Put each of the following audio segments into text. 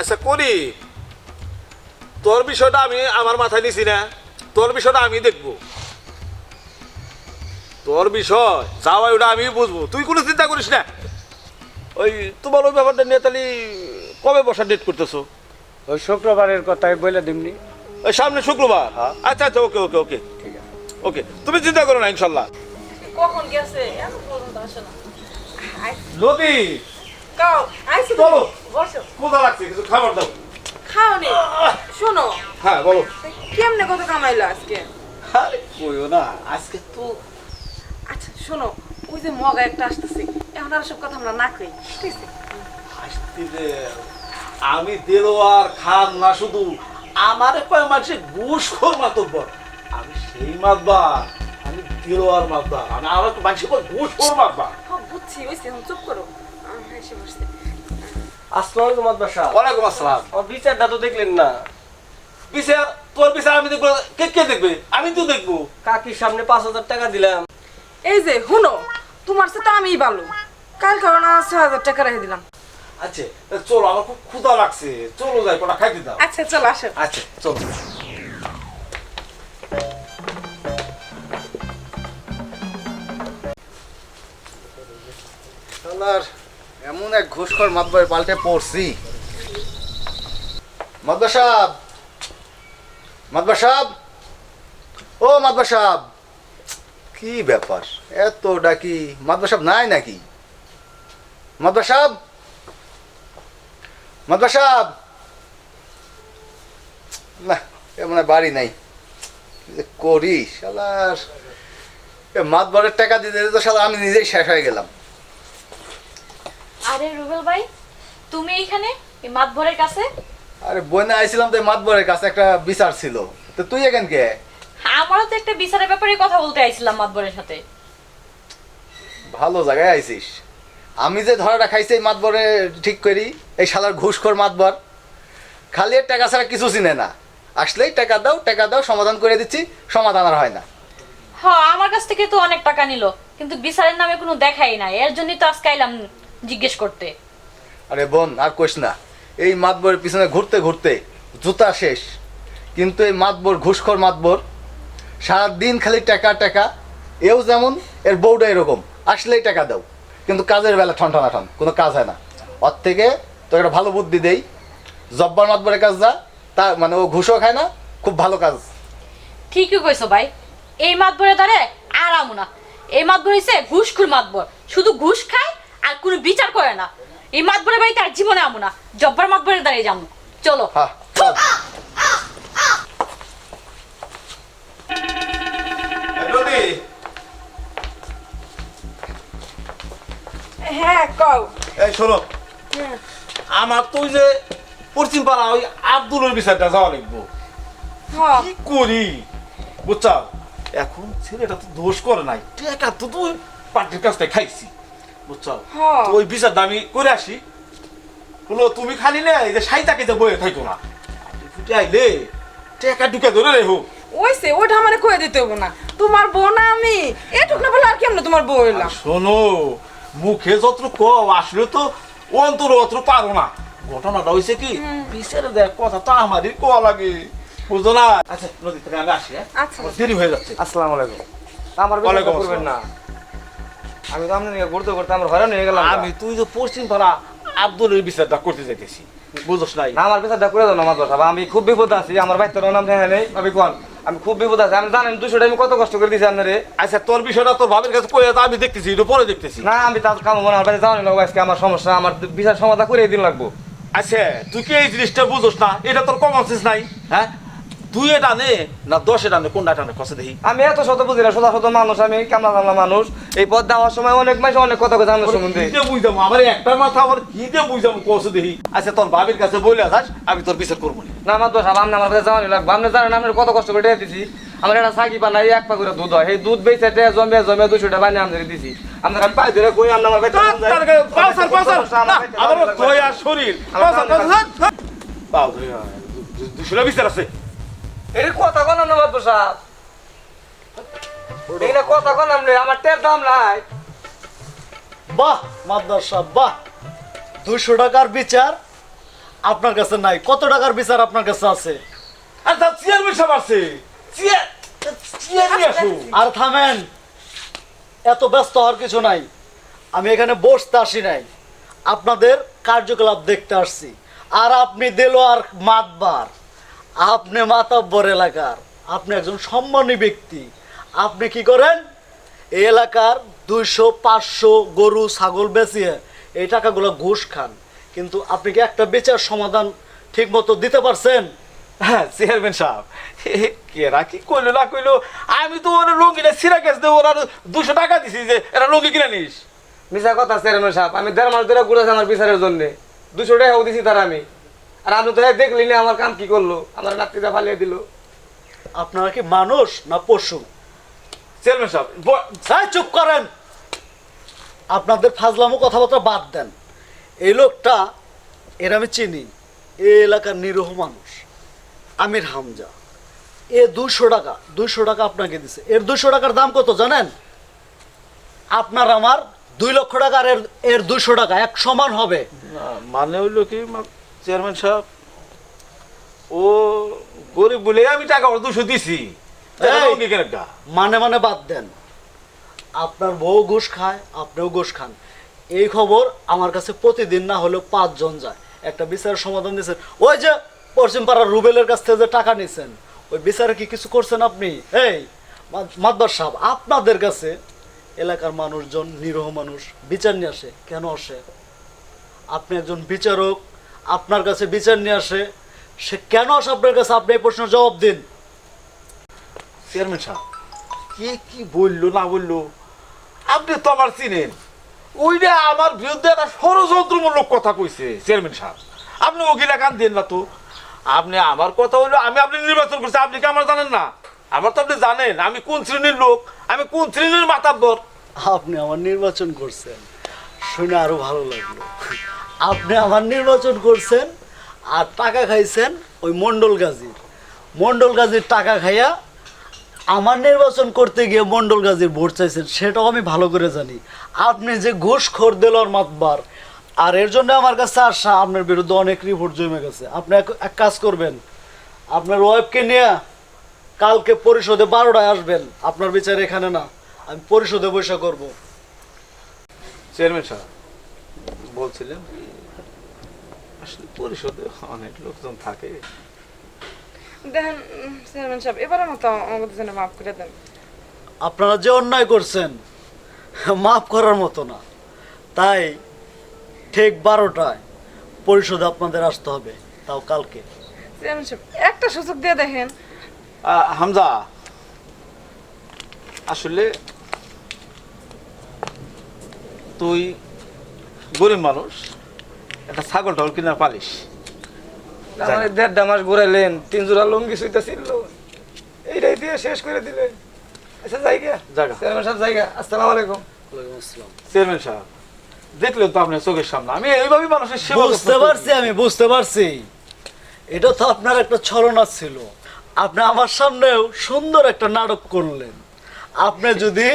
আচ্ছা করি তোর বিষয়টা আমি আমার মাথায় নিছি না। তোর বিষয়টা আমি দেখব। তোর বিষয় যাওয়া ওটা আমি বুঝব। তুই কোনো চিন্তা করিস না। ওই তোমার ওই ব্যাপারটা নিয়ে তাহলে কবে বসার ডেট করতেছো? ওই শুক্রবারের কথাই বলে দিমনি। ওই সামনে শুক্রবার? হ্যাঁ। আচ্ছা আচ্ছা ওকে ওকে ওকে। ঠিক আছে। ওকে তুমি চিন্তা করো না ইনশাল্লাহ। কখন গেছে? এখন কাও আইসি তো চলো। বসো। কোথা লাগছে কিছু খাবার দাও। খাও নি। শোনো। হ্যাঁ বলো। কেমনে কত কামাইলো আজকে? আরে কইও না আজকে তো আচ্ছা শোনো ওই যে মগা একটা আসতেছে। এখন আর সব কথা আমরা না কই ঠিক আছে? আসতে দে। আমি দেলোয়ার খান না শুধু। আমার কয় মানুষে ঘুষ খোর মাতব্বর আমি সেই মাতবার আমি দেলোয়ার মাতবার। আমি আমার মানুষে কয় ঘুষ খোর মাতবার। হ্যাঁ বুঝছি এখন চুপ করো। এসে বসছে। আসসালামু আলাইকুম মাদবার ওয়ালাইকুম আসসালাম। আমার বিচারটা তো দেখলেন না? বিচার তোর বিচার আমি দেখব কে কে দেখবে? আমি তো দেখব। কাকির সামনে পাঁচ হাজার টাকা দিলাম। এই যে হুনো তোমার সাথে আমিই ভালো। কাল কারণ ছ হাজার টাকা রেখে দিলাম। আচ্ছা চলো আমার খুব ক্ষুধা লাগছে। চলো যাই কটা খাইতে দাও। আচ্ছা চলো আসো। আচ্ছা চলো। এমন এক ঘুষখোর মাতবার পাল্টে পড়ছি। মাদবা সাহেব মাদবা সাহেব ও মাদবা সাহেব কি ব্যাপার? এত ডাকি মাদবা সাহেব নাই নাকি? মাদবা সাহেব মাদবা সাহেব না এমন বাড়ি নাই। করি, শালার। মাতবারের টাকা দিতে তো শালা আমি নিজেই শেষ হয়ে গেলাম। আরে রুবেল ভাই তুমি এইখানে এই মাতভরের কাছে? আরে বইনা আইছিলাম তো মাতবরের কাছে একটা বিচার ছিল। তো তুই এখান কে? আমারও তো একটা বিচারের ব্যাপারে কথা বলতে আইছিলাম মাতবরের সাথে। ভালো জায়গায় আইছিস। আমি যে ধরাটা খাইছি এই মাতবরে ঠিক করি এই শালার ঘুষখোর মাতবর। খালি এর টাকা ছাড়া কিছু চিনে না। আসলেই টাকা দাও টাকা দাও সমাধান করে দিচ্ছি সমাধান আর হয় না। হ আমার কাছ থেকে তো অনেক টাকা নিল কিন্তু বিচারের নামে কোনো দেখাই নাই। এর জন্যই তো আজকে আইলাম জিজ্ঞেস করতে। আরে বোন আর কোষ না এই মাতবরের পিছনে ঘুরতে ঘুরতে জুতা শেষ। কিন্তু এই মাতবর ঘুষখোর মাতবর সারাদিন খালি টাকা টাকা এও যেমন এর বউটা এরকম আসলেই টাকা দাও। কিন্তু কাজের বেলা ঠন ঠন ঠন কোনো কাজ হয় না। ওর থেকে তো একটা ভালো বুদ্ধি দেই জব্বার মাতবরের কাজ যা তা মানে ও ঘুষও খায় না খুব ভালো কাজ। ঠিকই কইছো ভাই এই মাতবরে ধরে আর আমু না। এই মাতবর হইছে ঘুষখুর মাতবর শুধু ঘুষ খায় আর কোনো বিচার করে না। এই মাতবরে বাড়িতে আর জীবনে আমো না। জব্বার মাতবরে দাঁড়িয়ে যাব চলো। হ্যাঁ। হ্যাঁ কও। এই শোনো। আমার তুই যে পশ্চিম পাড়া ওই আব্দুলের বিচারটা যাওয়া লাগবো। হ্যাঁ কি করি? এখন ছেলেটা তো দোষ করে নাই। টাকা তো তুই পার্টির কাছ থেকে খাইছি। বুঝছ? হ্যাঁ। তো ওই বিচারটা আমি করে আসি। হলো তুমি খালি নে এই যে সাইতাকে যে বয়ে থাকো না। ফুটে আইলে টাকা ঢুকে ধরে রে হোক ওইসে ওইটা আমার কয়ে দিতে হব না। তোমার বউ না আমি। এটুক না বলে আর কেমন তোমার বউ হইলাম? শোনো মুখে যত ক আসলে তো অন্তর অত পারো না। ঘটনাটা হয়েছে কি বিচারে দেখ কথা তো আমারই কোয়া লাগে। বুঝছ না? আচ্ছা নদী থেকে আমি আসি হ্যাঁ? আচ্ছা। দেরি হয়ে যাচ্ছে। আসসালামু আলাইকুম। আমার করবেন না। আমি তো আপনার নিয়ে ঘুরতে ঘুরতে আমার হয়রান হয়ে গেলাম। আমি তুই তো পশ্চিম পাড়া আব্দুলের বিচারটা করতে যাইতেছি। বুঝছ নাই? না আমার বিচারটা করে দাও না মাদবার সাহেব আমি খুব বিপদ আছি আমার বাচ্চার নাম দেখা নেই আমি কোন? আমি খুব বিপদ আছি। আমি জানেন দুশো আমি কত কষ্ট করে দিয়েছি আপনারে? আচ্ছা তোর বিষয়টা তোর ভাবের কাছে কয়ে আমি দেখতেছি একটু পরে দেখতেছি। না আমি তার কাম মনে আমার বাড়ি যাওয়ানি লাগবো আজকে আমার সমস্যা আমার বিচার সমাধান করে দিন লাগবো। আচ্ছা তুই কি এই জিনিসটা বুঝছ না? এটা তোর কমন সেন্স নাই? হ্যাঁ? তুই এটা নে দশ এটা নে কোনটা এটা নে কষে দেখি। আমি এত শত বুঝি না শত শত মানুষ আমি কামলা কামলা মানুষ। এই পথ দেওয়ার সময় অনেক মাস অনেক কথা কথা আমার সম্বন্ধে কি দিয়ে। বুঝাবো আমার একটা মাথা আমার কি দিয়ে বুঝাবো কষে দেখি। আচ্ছা তোর ভাবির কাছে বলে আসাস আমি তোর বিচার করব না। আমার দোষ আপনি আমার কাছে যাওয়ানি লাগবে। আপনি জানেন আপনি কত কষ্ট করে দিয়েছি আমার একটা সাকি বানাই এক পা করে দুধ হয়। এই দুধ বেচে জমে জমে দুশো টাকা বানিয়ে আমাদের দিছি। আপনার আমি পাই ধরে কই আমার আমার আর শরীর। হাট, হাট। পাও, দই, হ্যাঁ, দু- দু- দুশোটা বিচার আছে। এর কথা কোন না মাত্র সাহেব এখানে কথা কোন আপনি আমার টের দাম নাই। বাহ মাদ্রাস সাহেব বাহ। দুশো টাকার বিচার আপনার কাছে নাই। কত টাকার বিচার আপনার কাছে আছে? আর তার চেয়ারম্যান সাহেব আছে নিয়ে আসো আর থামেন এত ব্যস্ত হওয়ার কিছু নাই। আমি এখানে বসতে আসি নাই। আপনাদের কার্যকলাপ দেখতে আসছি। আর আপনি দিল আর মাতবার। আপনি মাতাব্বর এলাকার আপনি একজন সম্মানী ব্যক্তি। আপনি কি করেন? এই এলাকার দুইশো পাঁচশো গরু ছাগল বেচিয়ে এই টাকাগুলো ঘুষ খান। কিন্তু আপনি কি একটা বেচার সমাধান ঠিক মতো দিতে পারছেন? হ্যাঁ চেয়ারম্যান সাহেব। কেরা কি কইলো না কইলো? আমি তো ওরা লুঙ্গিটা সিরা গেছ দেবো ওরা দুশো টাকা দিছি যে এরা লুঙ্গি কিনে নিস। মিশা কথা চেয়ারম্যান সাহেব আমি দেড় মাস ধরে ঘুরেছি আমার বিচারের জন্য। দুশো টাকাও দিছি তার আমি। আর তো দেখলি না আমার কাম কি করল? আমার নাতিটা ফালিয়ে দিল। আপনারা কি মানুষ না পশু? চেয়ারম্যান সাহেব স্যার চুপ করেন। আপনাদের ফাজলামো কথাবার্তা বাদ দেন। এই লোকটা এর আমি চিনি। এই এলাকার নিরীহ মানুষ। আমির হামজা। এ দুশো টাকা দুশো টাকা আপনাকে দিছে। এর দুশো টাকার দাম কত জানেন? আপনার আমার দুই লক্ষ টাকা আর এর এর দুশো টাকা এক সমান হবে। মানে হইল কি চেয়ারম্যান সাহেব ও গরিব বলে আমি টাকা ওর দুশো দিছি। মানে মানে বাদ দেন। আপনার বউ ঘুষ খায় আপনিও ঘুষ খান। এই খবর আমার কাছে প্রতিদিন না হলেও পাঁচজন যায়। একটা বিচারের সমাধান দিয়েছেন। ওই যে পশ্চিম পাড়ার রুবেলের কাছ থেকে যে টাকা নিছেন ওই বিচারে কি কিছু করছেন আপনি? এই মা- মাতবার সাহেব আপনাদের কাছে এলাকার মানুষজন নিরহ মানুষ বিচার নিয়ে আসে। কেন আসে? আপনি একজন বিচারক আপনার কাছে বিচার নিয়ে আসে সে কেন আসে আপনার কাছে? আপনি এই প্রশ্নের জবাব দিন। চেয়ারম্যান সাহেব কে কি বলল না বলল? আপনি তো আমার চিনেন। ওইটা আমার বিরুদ্ধে একটা ষড়যন্ত্রমূলক কথা কইছে চেয়ারম্যান সাহেব। আপনি ওকিলা কান দেন না তো। আপনি আমার কথা হইল আমি আপনি নির্বাচন করছি আপনি কি আমার জানেন না? আমার তো আপনি জানেন আমি কোন শ্রেণির লোক? আমি কোন শ্রেণির মাতাব্বর? আপনি আমার নির্বাচন করছেন শুনে আরও ভালো লাগল। আপনি আমার নির্বাচন করছেন আর টাকা খাইছেন ওই মন্ডল গাজীর। মন্ডল গাজীর টাকা খাইয়া আমার নির্বাচন করতে গিয়ে মন্ডল গাজীর ভোট চাইছেন, সেটাও আমি ভালো করে জানি। আপনি যে ঘুষ খোর দিলর মাতবার, আর এর জন্য আমার কাছে আসা আপনার বিরুদ্ধে অনেক রিপোর্ট জমে গেছে। আপনি এক কাজ করবেন, আপনার ওয়াইফকে নিয়ে কালকে পরিষদে বারোটায় আসবেন, আপনার বিচার এখানে না, আমি পরিষদে বৈশা করব। চেয়ারম্যান সাহেব, বলছিলেন আসলে পরিষদে অনেক লোকজন থাকে। দেখেন চেয়ারম্যান সাহেব এবারের মতো আমাদের জন্য মাফ করে দেন। আপনারা যে অন্যায় করছেন মাফ করার মতো না। তাই ঠিক বারোটায় পরিষদে আপনাদের আসতে হবে তাও কালকে। চেয়ারম্যান সাহেব একটা সুযোগ দিয়ে দেখেন। আহ, হামজা আসলে তুই গরিব মানুষ। একটা ছাগল টাগল কিনার আমার এই দেড়টা মাস ঘুরাইলেন তিন জোড়া লুঙ্গি সুইতা ছিল। এইটাই দিয়ে শেষ করে দিলেন। আচ্ছা জায়গা? জায়গা। চেয়ারম্যান সাহেব জায়গা। আসসালামু আলাইকুম। চেয়ারম্যান সাহেব দেখলেন তো আপনার চোখের সামনে। আমি এইভাবেই মানুষের সেবা বুঝতে পারছি আমি বুঝতে পারছি। এটা তো আপনার একটা ছলনা ছিল। আপনি আমার সামনেও সুন্দর একটা নাটক করলেন। আপনি যদি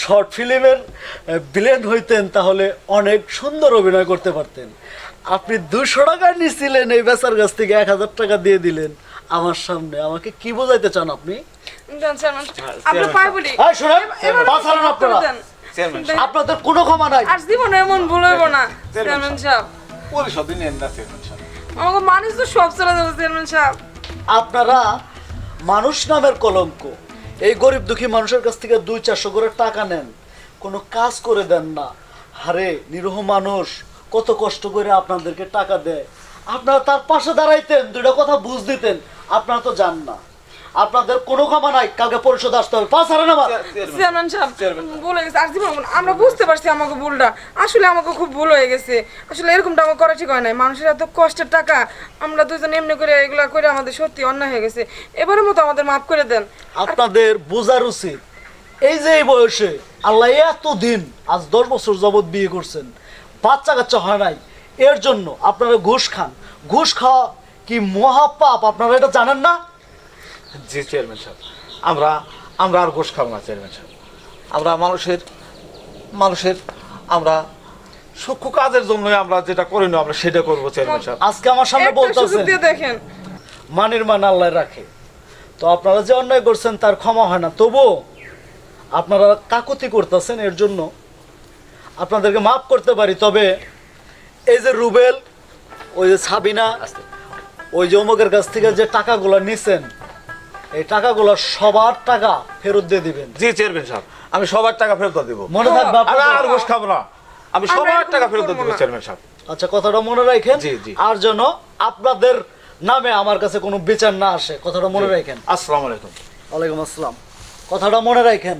শর্ট ফিল্মের ভিলেন হইতেন তাহলে অনেক সুন্দর অভিনয় করতে পারতেন। আপনি দুশো টাকা নিছিলেন এই বেচার কাছ থেকে এক হাজার টাকা দিয়ে দিলেন আমার সামনে। আমাকে কি বোঝাইতে চান আপনি। আপনাদের কোনো ক্ষমা নাই। আর জীবনে এমন ভুল হইব না চেয়ারম্যান সাহেব। পরিষদে নেন না চেয়ারম্যান সাহেব। আমাকে মানুষ তো সব চলে যাবে চেয়ারম্যান সাহেব। আপনারা মানুষ নামের কলঙ্ক। এই গরিব দুঃখী মানুষের কাছ থেকে দুই চারশো করে টাকা নেন। কোনো কাজ করে দেন না। হারে নিরহ মানুষ কত কষ্ট করে আপনাদেরকে টাকা দেয়। আপনারা তার পাশে দাঁড়াইতেন দুইটা কথা বুঝ দিতেন। আপনারা তো জান না। আপনাদের কোনো ক্ষমা নাই কালকে পরিশোধ আসতে হবে। পাঁচ হারে নামা চেয়ারম্যান। সাহেব ভুলে গেছে। আর জীবন আমরা বুঝতে পারছি আমাকে ভুলটা। আসলে আমাকে খুব ভুল হয়ে গেছে। আসলে এরকমটা আমার করা ঠিক হয় নাই। মানুষের এত কষ্টের টাকা আমরা দুজন এমনি করে এগুলা করে আমাদের সত্যি অন্যায় হয়ে গেছে। এবারের মতো আমাদের মাফ করে দেন। আপনাদের বোঝার উচিত এই যে এই বয়সে আল্লাহ এত দিন আজ দশ বছর যাবৎ বিয়ে করছেন বাচ্চা কাচ্চা হয় নাই। এর জন্য আপনারা ঘুষ খান। ঘুষ খাওয়া কি মহাপাপ আপনারা এটা জানেন না? জি চেয়ারম্যান সাহেব। আমরা আমরা আর ঘোষ খাব না চেয়ারম্যান সাহেব। আমরা মানুষের মানুষের আমরা সূক্ষ্ম কাজের জন্যই আমরা যেটা করি না আমরা সেটা করব চেয়ারম্যান সাহেব। আজকে আমার সামনে দিয়ে দেখেন। মানের মান আল্লাহ রাখে। তো আপনারা যে অন্যায় করছেন তার ক্ষমা হয় না। তবুও আপনারা কাকুতি করতেছেন এর জন্য আপনাদেরকে মাফ করতে পারি তবে এই যে রুবেল ওই যে সাবিনা ওই যে অমুকের কাছ থেকে যে টাকাগুলো নিছেন এই টাকাগুলো সবার টাকা ফেরত দিয়ে দিবেন। জি চেয়ারম্যান সাহেব আমি সবার টাকা ফেরত দিব। মনে থাকবে আর ঘুষ খাব না। আমি সবার টাকা ফেরত দিব। চেয়ারম্যান সাহেব। আচ্ছা কথাটা মনে রাখেন? জি, জি। আর যেন আপনাদের নামে আমার কাছে কোনো বিচার না আসে কথাটা মনে রাখেন। আসসালামু আলাইকুম। ওয়ালাইকুম আসসালাম। কথাটা মনে রাখেন।